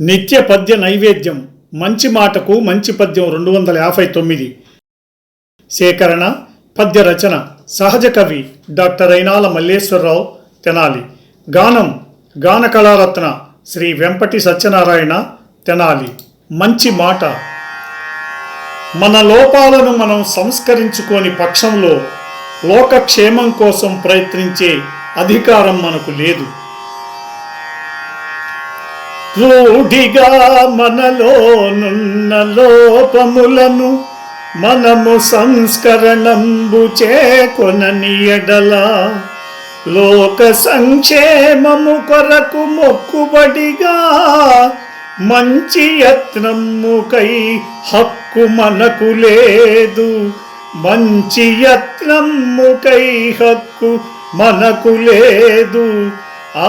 నిత్య పద్య నైవేద్యం మంచి మాటకు మంచి పద్యం రెండు వందల యాభై తొమ్మిది. సేకరణ పద్య రచన సహజ కవి డాక్టర్ అయినాల మల్లేశ్వరరావు తెనాలి. గానం గాన కళారత్న శ్రీ వెంపటి సత్యనారాయణ తెనాలి. మంచి మాట. మన లోపాలను మనం సంస్కరించుకోని పక్షంలో లోకక్షేమం కోసం ప్రయత్నించే అధికారం మనకు లేదు. రూఢిగా మనలోనున్న లోపములను మనము సంస్కరణంబు చేకొనని ఎడల లోక సంక్షేమము కొరకు మొక్కుబడిగా మంచి యత్నముకై హక్కు మనకు లేదు. మంచి యత్నముకై హక్కు మనకు లేదు. ఆ